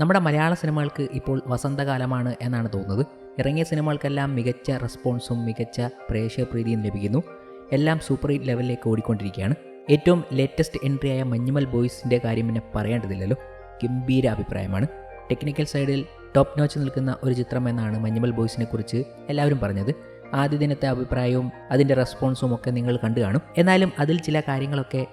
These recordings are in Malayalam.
നമ്മുടെ മലയാള സിനിമകൾക്ക് ഇപ്പോൾ വസന്തകാലമാണ് എന്നാണ് തോന്നുന്നത്. ഇറങ്ങിയ സിനിമകൾക്കെല്ലാം മികച്ച റെസ്പോൺസും മികച്ച പ്രേക്ഷക പ്രേക്ഷകപ്രീതിയും ലഭിക്കുന്നു. എല്ലാം സൂപ്പർ ഹിറ്റ് ലെവലിലേക്ക് ഓടിക്കൊണ്ടിരിക്കുകയാണ്. ഏറ്റവും ലേറ്റസ്റ്റ് എൻട്രിയായ മഞ്ഞുമൽ ബോയ്സിന്റെ കാര്യം പിന്നെ പറയേണ്ടതില്ലല്ലോ. ഗംഭീര അഭിപ്രായമാണ്. ടെക്നിക്കൽ സൈഡിൽ ടോപ്പ് നോച്ച് നിൽക്കുന്ന ഒരു ചിത്രം എന്നാണ് മഞ്ഞുമൽ ബോയ്സിനെ കുറിച്ച് എല്ലാവരും പറഞ്ഞത്. ആദ്യ ദിനത്തെ അഭിപ്രായവും അതിന്റെ റെസ്പോൺസും ഒക്കെ നിങ്ങൾ കണ്ടു കാണും. എന്നാലും അതിൽ ചില കാര്യങ്ങളൊക്കെ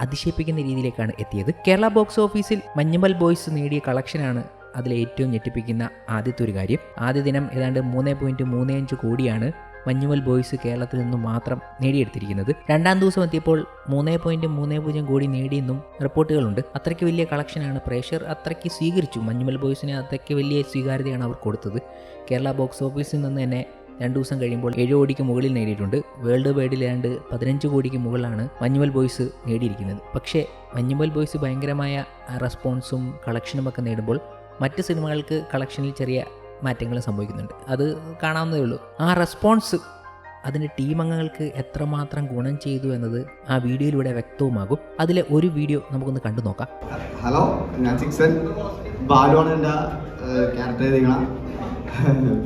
അതിശയിപ്പിക്കുന്ന രീതിയിലേക്കാണ് എത്തിയത്. കേരള ബോക്സ് ഓഫീസിൽ മഞ്ഞുമൽ ബോയ്സ് നേടിയ കളക്ഷനാണ് അതിലെ ഏറ്റവും ഞെട്ടിപ്പിക്കുന്ന ആദ്യത്തെ ഒരു കാര്യം. ആദ്യ ദിനം ഏതാണ്ട് മൂന്ന് പോയിന്റ് മൂന്ന് അഞ്ച് കോടിയാണ് മഞ്ഞുമൽ ബോയ്സ് കേരളത്തിൽ നിന്നും മാത്രം നേടിയെടുത്തിരിക്കുന്നത്. രണ്ടാം ദിവസം എത്തിയപ്പോൾ മൂന്ന് പോയിന്റ് മൂന്ന് പൂജ്യം കോടി നേടിയെന്നും റിപ്പോർട്ടുകളുണ്ട്. അത്രയ്ക്ക് വലിയ കളക്ഷനാണ് പ്രേഷർ അത്രയ്ക്ക് സ്വീകരിച്ചു. മഞ്ഞുമൽ ബോയ്സിന് അത്രയ്ക്ക് വലിയ സ്വീകാര്യതയാണ് അവർ കൊടുത്തത്. കേരള ബോക്സ് ഓഫീസിൽ നിന്ന് തന്നെ രണ്ട് ദിവസം കഴിയുമ്പോൾ ഏഴ് കോടിക്ക് മുകളിൽ നേടിയിട്ടുണ്ട്. വേൾഡ് വൈഡിൽ ഏതാണ്ട് പതിനഞ്ച് കോടിക്ക് മുകളിലാണ് മഞ്ഞുമൽ ബോയ്സ് നേടിയിരിക്കുന്നത്. പക്ഷേ മഞ്ഞുമൽ ബോയ്സ് ഭയങ്കരമായ റെസ്പോൺസും കളക്ഷനും ഒക്കെ നേടുമ്പോൾ മറ്റ് സിനിമകൾക്ക് കളക്ഷനിൽ ചെറിയ മാറ്റങ്ങൾ സംഭവിക്കുന്നുണ്ട്. അത് കാണാവുന്നതേ ഉള്ളൂ. ആ റെസ്പോൺസ് അതിന്റെ ടീം അംഗങ്ങൾക്ക് എത്രമാത്രം ഗുണം ചെയ്തു എന്നത് ആ വീഡിയോയിലൂടെ വ്യക്തവുമാകും. അതിലെ ഒരു വീഡിയോ നമുക്കൊന്ന് കണ്ടു നോക്കാം. ഹലോ ഞാൻ സിക്സൻ. ബാലുവാണ് എന്റെ ക്യാരക്ടർ ചെയ്തിരിക്കണം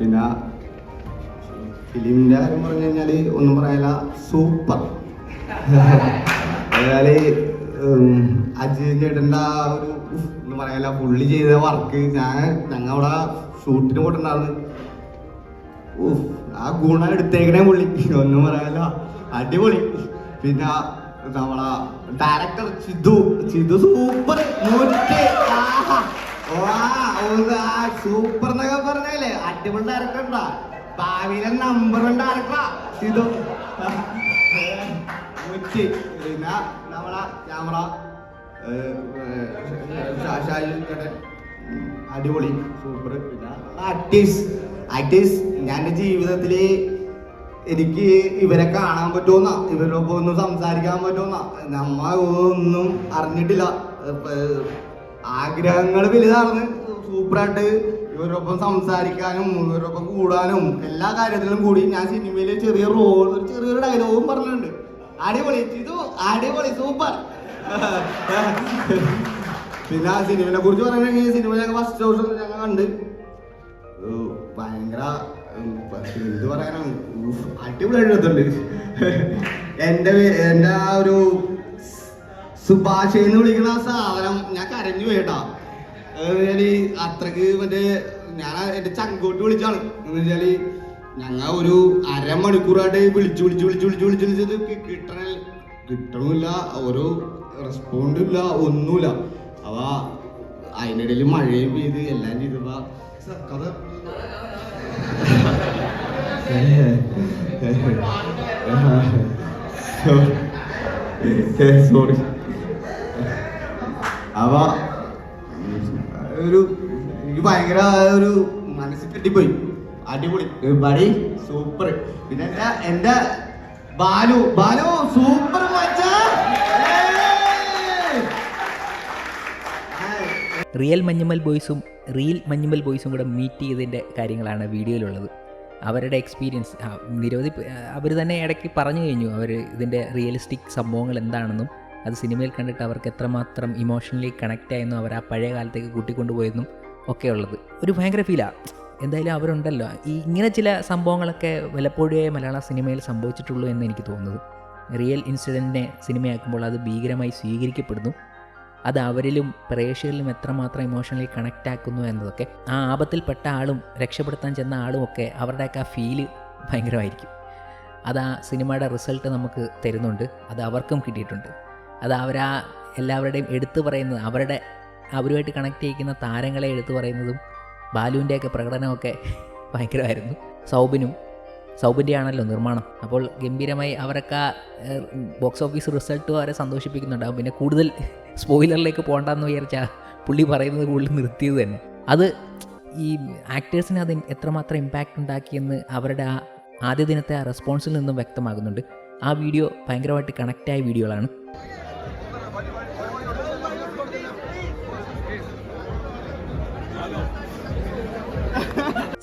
പിന്നെ ഫിലിമിന്റെ കാര്യം പറഞ്ഞു കഴിഞ്ഞാൽ ഒന്നും പറയാനില്ല സൂപ്പർ. അതായത് അജയ് ചേട്ടന്റെ ആ ഒരു ഒന്നും പറയാനില്ല പുള്ളി ചെയ്ത വർക്ക് ഞാൻ ഞങ്ങൾ അവിടെ ഷൂട്ടിന് പോയിട്ടുണ്ടായിരുന്നു. ആ ഗുണം എടുത്തേക്കണേ പുള്ളി. ഒന്നും പറയാനില്ല അടിപൊളി. പിന്നെ നമ്മളെ director Chidu Chidu super. Super എന്നൊക്കെ പറഞ്ഞല്ലേ അടിപൊളി ഡയറക്ടർ ഉണ്ടാ? ഭാവിയിലെ നമ്പർ നമ്മളെ ക്യാമറ അടിപൊളി. സൂപ്പർ. ആക്ടീസ് ഞാൻ ജീവിതത്തിൽ എനിക്ക് ഇവരെ കാണാൻ പറ്റുമെന്ന ഇവരൊപ്പം ഒന്ന് സംസാരിക്കാൻ പറ്റുമെന്ന നമ്മ ഒന്നും അറിഞ്ഞിട്ടില്ല. ആഗ്രഹങ്ങൾ വലുതാണ് സൂപ്പറായിട്ട് ഇവരൊപ്പം സംസാരിക്കാനും ഇവരൊപ്പം കൂടാനും എല്ലാ കാര്യത്തിലും കൂടി ഞാൻ സിനിമയിലെ ചെറിയ റോൾ ഒരു ചെറിയൊരു ഡയലോഗും പറഞ്ഞിട്ടുണ്ട്. അടിപൊളി ഇത് അടിപൊളി സൂപ്പർ പിന്നെ ആ സിനിമയെ കുറിച്ച് പറയുകയാണെങ്കിൽ സിനിമ ഞങ്ങൾ ഫസ്റ്റ് ദിവസം ഞങ്ങൾ കണ്ട്. ഭയങ്കര എന്ത് പറയാനാണ്? എടുത്തുണ്ട് എന്റെ എന്റെ ആ ഒരു സുഭാഷ് എന്ന് വിളിക്കുന്ന സാധനം ഞാൻ കരഞ്ഞു പോയിട്ടാ വെച്ചാൽ അത്രയ്ക്ക് മറ്റേ ഞാൻ എന്റെ ചങ്കോട്ട് വിളിച്ചാണ്. എന്ന് വെച്ചാൽ ഞങ്ങ ഒരു അരമണിക്കൂറായിട്ട് വിളിച്ചു വിളിച്ചു വിളിച്ചു വിളിച്ചു വിളിച്ചു വിളിച്ചത് കിട്ടണില്ല കിട്ടണ കിട്ടണില്ല. ഒരു റെസ്പോണ്ടും ഇല്ല ഒന്നുമില്ല അവ അതിനിടയിൽ മഴയും പെയ്ത് എല്ലാം ചെയ്തപ്പോ കഥ. സോറി അവ ഒരു എനിക്ക് ഭയങ്കര ഒരു മനസ്സിൽ കിട്ടിപ്പോയി അടിപൊളി. ബടി സൂപ്പർ പിന്നെ എന്റെ ബാലു ബാലു സൂപ്പർ റിയൽ മഞ്ഞുമൽ ബോയ്സും റിയൽ മഞ്ഞുമൽ ബോയ്സും കൂടെ മീറ്റ് ചെയ്തതിന്റെ കാര്യങ്ങളാണ് വീഡിയോയിലുള്ളത്. അവരുടെ എക്സ്പീരിയൻസ് നിരവധി അവർ തന്നെ ഇടയ്ക്ക് പറഞ്ഞു കഴിഞ്ഞു അവർ ഇതിന്റെ റിയലിസ്റ്റിക് സംഭവങ്ങൾ എന്താണെന്നും. അത് സിനിമയിൽ കണ്ടിട്ട് അവർക്ക് എത്രമാത്രം ഇമോഷണലി കണക്റ്റ് ആയെന്നും അവർ ആ പഴയ കാലത്തേക്ക് കൂട്ടിക്കൊണ്ടുപോയെന്നും ഒക്കെ ഉള്ളത്. ഒരു ഭയങ്കര ഫീലാണ് എന്തായാലും അവരുണ്ടല്ലോ. ഈ ഇങ്ങനെ ചില സംഭവങ്ങളൊക്കെ വല്ലപ്പോഴേ മലയാള സിനിമയിൽ സംഭവിച്ചിട്ടുള്ളൂ എന്ന് എനിക്ക് തോന്നുന്നത്. റിയൽ ഇൻസിഡന്റിനെ സിനിമയാക്കുമ്പോൾ അത് ഭീകരമായി സ്വീകരിക്കപ്പെടുന്നു. അത് അവരിലും പ്രേക്ഷകരിലും എത്രമാത്രം ഇമോഷണലി കണക്റ്റ് ആക്കുന്നു എന്നതൊക്കെ ആ ആപത്തിൽപ്പെട്ട ആളും രക്ഷപ്പെടുത്താൻ ചെന്ന ആളും ഒക്കെ അവരുടെയൊക്കെ ആ ഫീൽ ഭയങ്കരമായിരിക്കും. അത് ആ സിനിമയുടെ റിസൾട്ട് നമുക്ക് തരുന്നുണ്ട്. അത് അവർക്കും കിട്ടിയിട്ടുണ്ട്. അത് അവരാ എല്ലാവരുടെയും എടുത്തു പറയുന്നത് അവരുടെ അവരുമായിട്ട് കണക്ട് ചെയ്യിക്കുന്ന താരങ്ങളെ എടുത്തു പറയുന്നതും ബാലുവിന്റെയൊക്കെ പ്രകടനമൊക്കെ ഭയങ്കരമായിരുന്നു. സൗബിനും സൗബിന്റെ ആണല്ലോ നിർമ്മാണം. അപ്പോൾ ഗംഭീരമായി അവരൊക്കെ ബോക്സ് ഓഫീസ് റിസൾട്ട് അവരെ സന്തോഷിപ്പിക്കുന്നുണ്ടാകും പിന്നെ കൂടുതൽ സ്പോയിലറിലേക്ക് പോകണ്ടെന്ന് വിചാരിച്ചാൽ പുള്ളി പറയുന്നത് കൂടുതൽ നിർത്തിയത് തന്നെ. അത് ഈ ആക്ടേഴ്സിന് അത് എത്രമാത്രം ഇമ്പാക്റ്റ് ഉണ്ടാക്കിയെന്ന് അവരുടെ ആ ആദ്യ ദിനത്തെ ആ റെസ്പോൺസിൽ നിന്നും വ്യക്തമാകുന്നുണ്ട്. ആ വീഡിയോ ഭയങ്കരമായിട്ട് കണക്റ്റായ വീഡിയോകളാണ്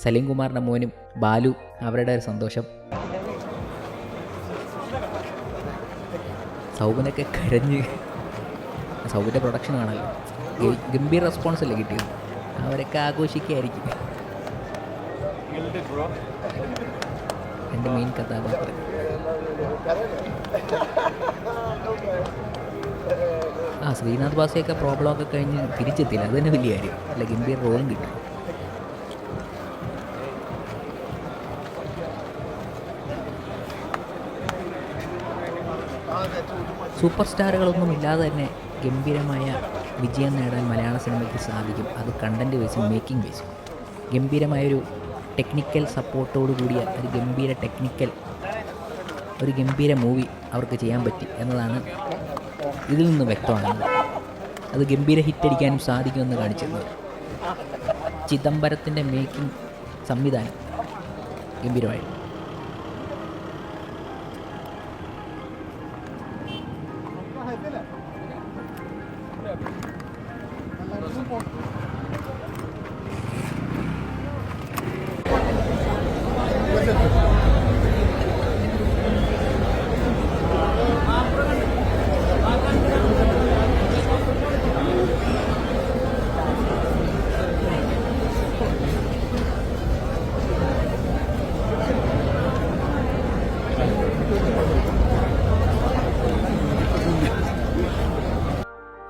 സലീം കുമാറിന്റെ മോനും ബാലു അവരുടെ ഒരു സന്തോഷം. സൗബിനൊക്കെ കരഞ്ഞ് സൗബിന്റെ പ്രൊഡക്ഷൻ ആണല്ലോ ഗംഭീർ റെസ്പോൺസ് അല്ലേ കിട്ടിയത്? അവരൊക്കെ ആഘോഷിക്കുകയായിരിക്കും. എന്റെ മെയിൻ കഥാപാത്രം. ആ ശ്രീനാഥ് ബാസിയൊക്കെ പ്രോബ്ലം ഒക്കെ കഴിഞ്ഞ് തിരിച്ചെത്തിയില്ല. അത് തന്നെ വലിയ കാര്യം. അല്ല ഗംഭീർ റോളും കിട്ടും. സൂപ്പർ സ്റ്റാറുകളൊന്നും ഇല്ലാതെ തന്നെ ഗംഭീരമായ വിജയം നേടാൻ മലയാള സിനിമയ്ക്ക് സാധിക്കും. അത് കണ്ടന്റ് വൈസും മേക്കിംഗ് വൈസും ഗംഭീരമായൊരു ടെക്നിക്കൽ സപ്പോർട്ടോട് കൂടിയ ഒരു ഗംഭീര ടെക്നിക്കൽ ഒരു ഗംഭീര മൂവി അവർക്ക് ചെയ്യാൻ പറ്റി എന്നതാണ് ഇതിൽ നിന്ന് വ്യക്തമാകുന്നത്. അത് ഗംഭീര ഹിറ്റടിക്കാനും സാധിക്കുമെന്ന് കാണിച്ചിരുന്നത് ചിദംബരത്തിന്റെ മേക്കിംഗ് സംവിധാനം ഗംഭീരമായിരുന്നു.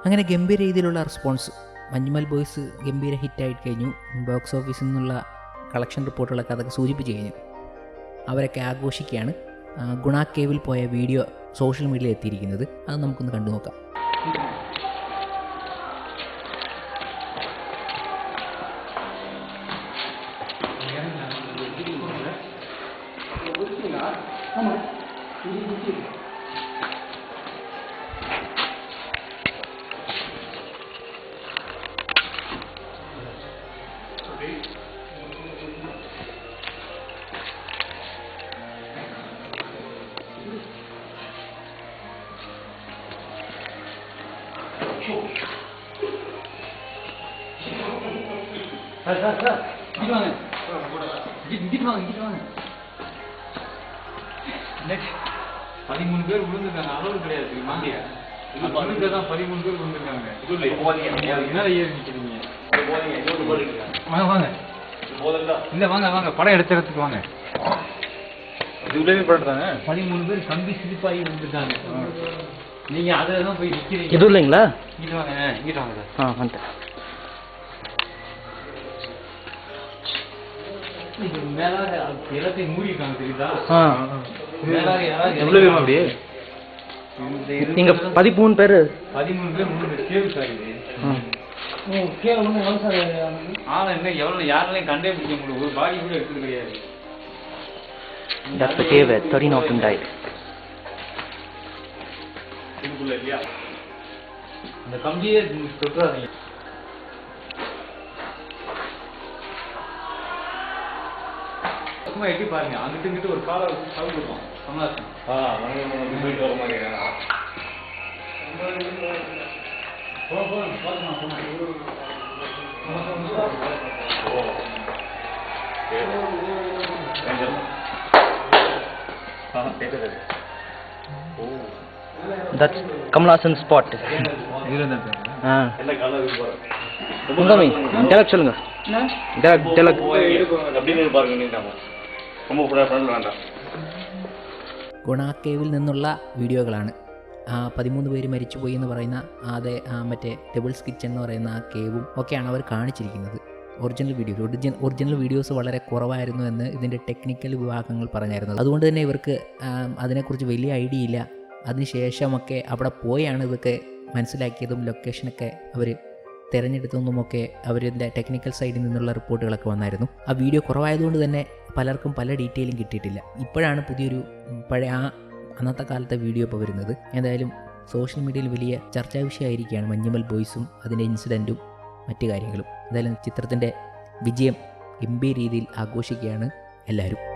അങ്ങനെ ഗംഭീര രീതിയിലുള്ള റെസ്പോൺസ് മഞ്ഞുമൽ ബോയ്സ് ഗംഭീര ഹിറ്റായിട്ട് കഴിഞ്ഞു. ബോക്സ് ഓഫീസിൽ നിന്നുള്ള കളക്ഷൻ റിപ്പോർട്ടുകളൊക്കെ അതൊക്കെ സൂചിപ്പിച്ച് കഴിഞ്ഞു. അവരൊക്കെ ആഘോഷിക്കുകയാണ്. ഗുണ കേവിൽ പോയ വീഡിയോ സോഷ്യൽ മീഡിയയിൽ എത്തിയിരിക്കുന്നത്. അത് നമുക്കൊന്ന് കണ്ടു നോക്കാം பதிமூணு பேர் விழுந்திருக்காங்க அளவு கிடையாது தெரியுமா தான் பதிமூணு பேர் விழுந்திருக்காங்க என்ன ஏறி நிக்கிறீங்க வாங்க வாங்க. இல்ல வாங்க. வாங்க படம் எடுத்த இடத்துக்கு வாங்க பதிமூணு பேர் கம்பி சிலிப்பாகி விழுந்திருக்காங்க நீங்க அதை தான் போய் நிக்கிறீங்க. இது இல்லைங்களா இங்கிட்டு வாங்க இங்கிட்டு வாங்க. ஆ வந்துட்டேன். நீங்க பதிமூணு பேர். பதிமூணு பேர் மூணு ஆனா என்ன எவ்வளவு யாராலையும் கண்டே பிடிக்க முடியல. ஒரு பாடி கூட எடுத்தது கிடையாது. That's the cave where 13 of them died. இதுக்குள்ள இல்லையா? இந்த கம்பியே தொட்டுறாதீங்க. சும்மா எட்டி பாருங்க அங்கிட்டு இங்கிட்டு ஒரு கால சவுண்ட் இருக்கும் கமலாசன் ஆ வணக்கம் போயிட்டு வர மாதிரி போகிறோம் போகிறோம் டெலக் சொல்லுங்க டெலக் டெலக் அப்படின்னு பாருங்க ഗുണ ഗുണാക്കേവിൽ നിന്നുള്ള വീഡിയോകളാണ്. ആ പതിമൂന്ന് പേര് മരിച്ചുപോയി എന്ന് പറയുന്ന അതെ മറ്റേ ടെബിൾസ് കിച്ചൺ എന്ന് പറയുന്ന ആ കേവും ഒക്കെയാണ് അവർ കാണിച്ചിരിക്കുന്നത്. Original video original original videos വളരെ കുറവായിരുന്നു എന്ന് ഇതിന്റെ ടെക്നിക്കൽ വിഭാഗങ്ങൾ പറഞ്ഞായിരുന്നു. അതുകൊണ്ട് തന്നെ ഇവർക്ക് അതിനെക്കുറിച്ച് വലിയ ഐഡിയ ഇല്ല. അതിനുശേഷമൊക്കെ അവിടെ പോയാണ് ഇതൊക്കെ മനസ്സിലാക്കിയതും ലൊക്കേഷനൊക്കെ അവർ തിരഞ്ഞെടുത്തതുമൊക്കെ അവരിന്റെ ടെക്നിക്കൽ സൈഡിൽ നിന്നുള്ള റിപ്പോർട്ടുകളൊക്കെ വന്നായിരുന്നു. ആ വീഡിയോ കുറവായതുകൊണ്ട് തന്നെ പലർക്കും പല ഡീറ്റെയിലും കിട്ടിയിട്ടില്ല. ഇപ്പോഴാണ് പുതിയൊരു പഴയ ആ അന്നത്തെ കാലത്തെ വീഡിയോ ഇപ്പോൾ വരുന്നത്. എന്തായാലും സോഷ്യൽ മീഡിയയിൽ വലിയ ചർച്ചാ വിഷയമായിരിക്കുകയാണ് മഞ്ഞുമൽ ബോയ്സും അതിന്റെ ഇൻസിഡന്റും മറ്റു കാര്യങ്ങളും. എന്തായാലും ചിത്രത്തിന്റെ വിജയം ഗംഭീര രീതിയിൽ ആഘോഷിക്കുകയാണ് എല്ലാവരും.